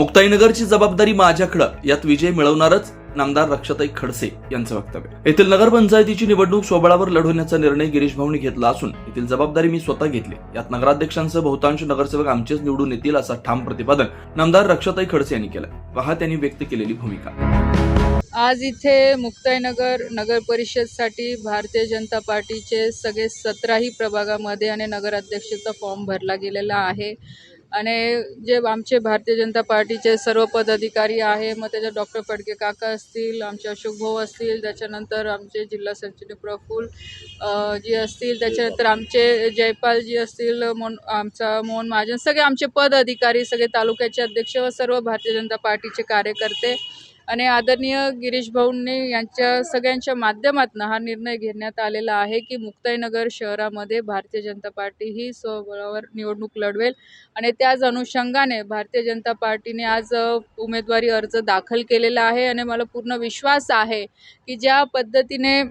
मुक्ताईनगरची जबाबदारी माझ्याकडं. यात विजय मिळवणारच नामदार रक्षाताई खडसे यांचं वक्तव्य. येथील नगरपंचायतीची निवडणूक स्वबळावर लढवण्याचा निर्णय गिरीश भाऊंनी घेतला असून येथील जबाबदारी मी स्वतः घेतली. यात नगराध्यक्षांसह बहुतांश नगरसेवक आमचेच निवडून येतील असा ठाम प्रतिपादन नामदार रक्षाताई खडसे यांनी केलं. पहा त्यांनी व्यक्त केलेली भूमिका. आज इथे मुक्ताईनगर नगर परिषदसाठी भारतीय जनता पार्टीचे सगळे सतराही प्रभागामध्ये आणि नगराध्यक्षाचा फॉर्म भरला गेलेला आहे. आणि जे आमचे भारतीय जनता पार्टीचे सर्व पदाधिकारी आहे मग त्याच्यात डॉक्टर फडके काका असतील आमचे अशोक भाऊ असतील त्याच्यानंतर आमचे जिल्हा सचिव प्रफुल जी असतील त्याच्यानंतर आमचे जयपाल जी असतील मोन आमचा मोहन महाजन सगळे आमचे पद अधिकारी सगळे तालुक्याचे अध्यक्ष व सर्व भारतीय जनता पार्टीचे कार्यकर्ते आणि आदरणीय गिरीश भाऊंनी यांच्या सगळ्यांच्या माध्यमातून हा निर्णय घेण्यात आलेला आहे की मुक्ताईनगर शहरामध्ये भारतीय जनता पार्टी ही स्वबळावर निवडणूक लढवेल. आणि त्याच अनुषंगाने भारतीय जनता पार्टीने आज उमेदवारी अर्ज दाखल केलेला आहे. आणि मला पूर्ण विश्वास आहे की ज्या पद्धतीने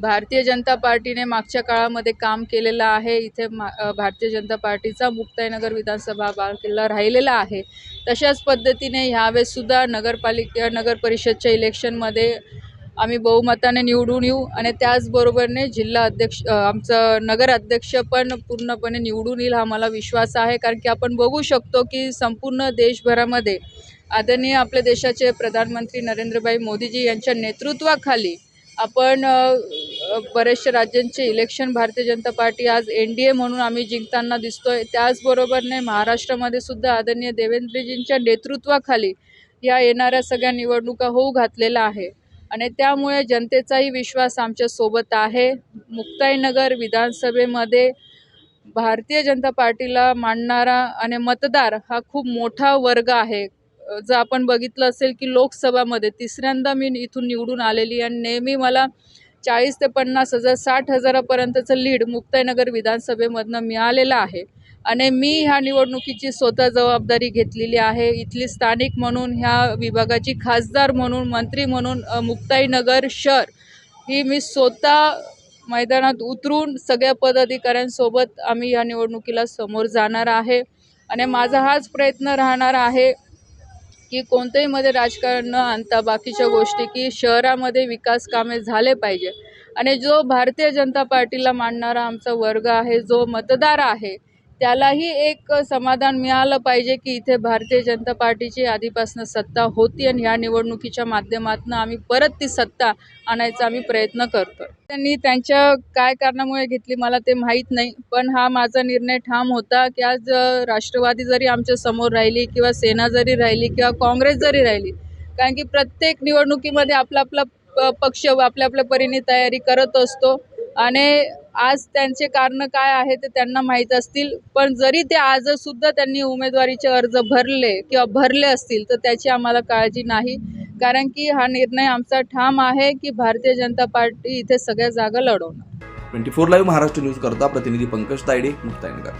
भारतीय जनता पार्टीने मागच्या काळामध्ये काम केलेलं आहे. इथे मा भारतीय जनता पार्टीचा मुक्ताईनगर विधानसभा बाळकिल्ला राहिलेला आहे. तशाच पद्धतीने ह्यावेळेससुद्धा नगरपालिका नगर परिषदच्या इलेक्शनमध्ये आम्ही बहुमताने निवडून येऊ आणि त्याचबरोबरने जिल्हा अध्यक्ष आमचं नगर अध्यक्ष पण पूर्णपणे निवडून येईल हा मला विश्वास आहे. कारण की आपण बघू शकतो की संपूर्ण देशभरामध्ये आदरणीय आपल्या देशाचे प्रधानमंत्री नरेंद्रभाई मोदीजी यांच्या नेतृत्वाखाली आपण बरेचशा राज्यांचे इलेक्शन भारतीय जनता पार्टी आज एन डी ए म्हणून आम्ही जिंकताना दिसतोय. त्याचबरोबरने महाराष्ट्रामध्ये सुद्धा आदरणीय देवेंद्रजींच्या नेतृत्वाखाली या येणाऱ्या सगळ्या निवडणुका होऊ घातलेला आहे आणि त्यामुळे जनतेचाही विश्वास आमच्यासोबत आहे. मुक्ताईनगर विधानसभेमध्ये भारतीय जनता पार्टीला मांडणारा आणि मतदार हा खूप मोठा वर्ग आहे. जर आपण बघितलं असेल की लोकसभामध्ये तिसऱ्यांदा मी इथून निवडून आलेली आणि नेहमी मला चाळीस ते पन्नास हजार साठ हजारापर्यंतचं लीड मुक्ताईनगर विधानसभेमधनं मिळालेलं आहे. आणि मी ह्या निवडणुकीची स्वतः जबाबदारी घेतलेली आहे. इथली स्थानिक म्हणून ह्या विभागाची खासदार म्हणून मंत्री म्हणून मुक्ताईनगर शहर ही मी स्वतः मैदानात उतरून सगळ्या पदाधिकाऱ्यांसोबत आम्ही ह्या निवडणुकीला समोर जाणार आहे. आणि माझा हाच प्रयत्न राहणार आहे. की कोणत्याही मध्ये राजकारण न आणता बाकीच्या गोष्टी की शहरामध्ये विकास कामे झाले पाहिजे. आणि जो भारतीय जनता पार्टीला मानणारा आमचा वर्ग आहे जो मतदार आहे त्यालाही एक समाधान मिळालं पाहिजे की इथे भारतीय जनता पार्टीची आधीपासून सत्ता होती आणि ह्या निवडणुकीच्या माध्यमातून आम्ही परत ती सत्ता आणायचा आम्ही प्रयत्न करतो त्यांनी त्यांच्या काय कारणामुळे घेतली मला ते माहीत नाही पण हा माझा निर्णय ठाम होता की आज राष्ट्रवादी जरी आमच्यासमोर राहिली किंवा सेना जरी राहिली किंवा काँग्रेस जरी राहिली कारण की प्रत्येक निवडणुकीमध्ये आपला आपला प- पक्ष आपल्या आपल्या परीने तयारी करत असतो. आणि आज त्यांचे कारण काय आहे ते त्यांना माहीत असतील. पण जरी ते आज सुद्धा त्यांनी उमेदवारीचे अर्ज भरले किंवा भरले असतील तर त्याची आम्हाला काळजी नाही. कारण की हा निर्णय आमचा ठाम आहे की भारतीय जनता पार्टी इथे सगळ्या जागा लढवणार. Twenty four live Maharashtra news करता प्रतिनिधी पंकज तायडे मुक्ताईनगर.